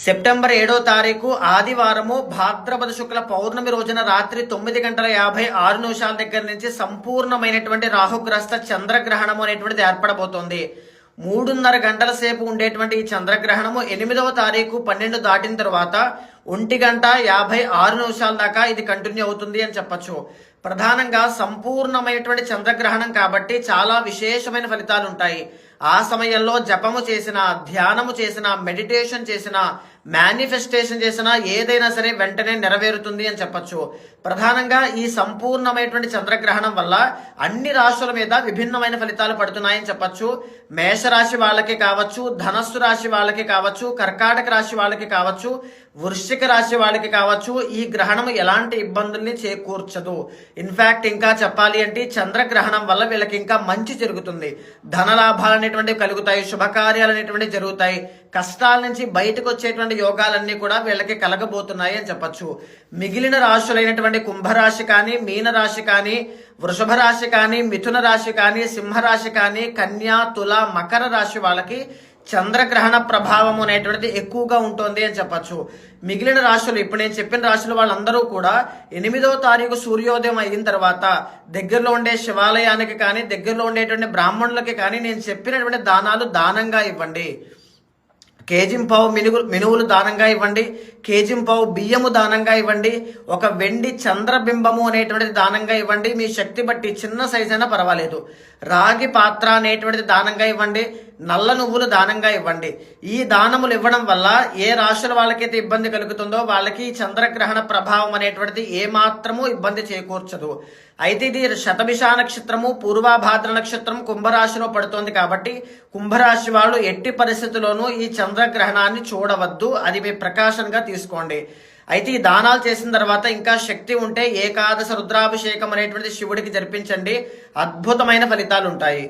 September ఏడో తారీఖు ఆదివారము భాద్రపద శుక్ల పౌర్ణమి రోజున రాత్రి తొమ్మిది గంటల యాభై ఆరు నిమిషాల దగ్గర నుంచి సంపూర్ణమైనటువంటి రాహుగ్రస్త చంద్రగ్రహణము అనేటువంటిది ఏర్పడబోతోంది. మూడున్నర గంటల సేపు ఉండేటువంటి ఈ చంద్రగ్రహణము ఎనిమిదవ తారీఖు పన్నెండు దాటిన తర్వాత ఒంటి గంట యాభై ఆరు నిమిషాల దాకా ఇది కంటిన్యూ అవుతుంది అని చెప్పొచ్చు. ప్రధానంగా సంపూర్ణమైనటువంటి చంద్రగ్రహణం కాబట్టి చాలా విశేషమైన ఫలితాలు ఉంటాయి. ఆ సమయంలో జపము చేసిన ధ్యానము చేసిన మెడిటేషన్ చేసిన మేనిఫెస్టేషన్ చేసిన ఏదైనా సరే వెంటనే నెరవేరుతుంది అని చెప్పచ్చు. ప్రధానంగా ఈ సంపూర్ణమైనటువంటి చంద్రగ్రహణం వల్ల అన్ని రాశుల మీద విభిన్నమైన ఫలితాలు పడుతున్నాయని చెప్పచ్చు. మేషరాశి వాళ్ళకి కావచ్చు ధనస్సు రాశి వాళ్ళకి కావచ్చు కర్కాటక రాశి వాళ్ళకి కావచ్చు వృశ్చిక రాశి వాళ్ళకి కావచ్చు ఈ గ్రహణం ఎలాంటి ఇబ్బందుల్ని చేకూర్చదు. ఇన్ఫాక్ట్ ఇంకా చెప్పాలి అంటే చంద్రగ్రహణం వల్ల వీళ్ళకి ఇంకా మంచి జరుగుతుంది. ధనలాభాలు అనేటువంటివి కలుగుతాయి శుభకార్యాలు అనేటువంటివి జరుగుతాయి. కష్టాల నుంచి బయటకు వచ్చేటువంటి యోగాలన్నీ కూడా వీళ్ళకి కలగబోతున్నాయి అని చెప్పచ్చు. మిగిలిన రాశులైనటువంటి కుంభరాశి కానీ మీనరాశి కానీ వృషభ రాశి కానీ మిథున రాశి కానీ సింహరాశి కానీ కన్యా తుల మకర రాశి వాళ్ళకి చంద్రగ్రహణ ప్రభావం అనేటువంటిది ఎక్కువగా ఉంటుంది అని చెప్పొచ్చు. మిగిలిన రాశులు ఇప్పుడు నేను చెప్పిన రాశులు వాళ్ళందరూ కూడా ఎనిమిదవ తారీఖు సూర్యోదయం అయిన తర్వాత దగ్గరలో ఉండే శివాలయానికి కానీ దగ్గరలో ఉండేటువంటి బ్రాహ్మణులకి కానీ నేను చెప్పినటువంటి దానాలు దానంగా ఇవ్వండి. కేజింపావు మినుగు మినువులు దానంగా ఇవ్వండి. కేజింపావు బియ్యము దానంగా ఇవ్వండి. ఒక వెండి చంద్రబింబము అనేటువంటిది దానంగా ఇవ్వండి. మీ శక్తి బట్టి చిన్న సైజ్ అయినా పర్వాలేదు. రాగి పాత్ర అనేటువంటిది దానంగా ఇవ్వండి. నల్ల నువ్వులు దానంగా ఇవ్వండి. ఈ దానములు ఇవ్వడం వల్ల ఏ రాశుల వాళ్ళకైతే ఇబ్బంది కలుగుతుందో వాళ్ళకి చంద్రగ్రహణ ప్రభావం అనేటువంటిది ఏ మాత్రము ఇబ్బంది చేకూర్చదు. అయితే ఇది శతభిష నక్షత్రము పూర్వాభాద్ర నక్షత్రం కుంభరాశిలో పడుతోంది కాబట్టి కుంభరాశి వాళ్ళు ఎట్టి పరిస్థితుల్లోనూ ఈ చంద్రగ్రహణాన్ని చూడవద్దు. అది మీ ప్రకాశంగా తీసుకోండి. అయితే ఈ దానాలు చేసిన తర్వాత ఇంకా శక్తి ఉంటే ఏకాదశ రుద్రాభిషేకం అనేటువంటిది శివుడికి జరిపించండి. అద్భుతమైన ఫలితాలు ఉంటాయి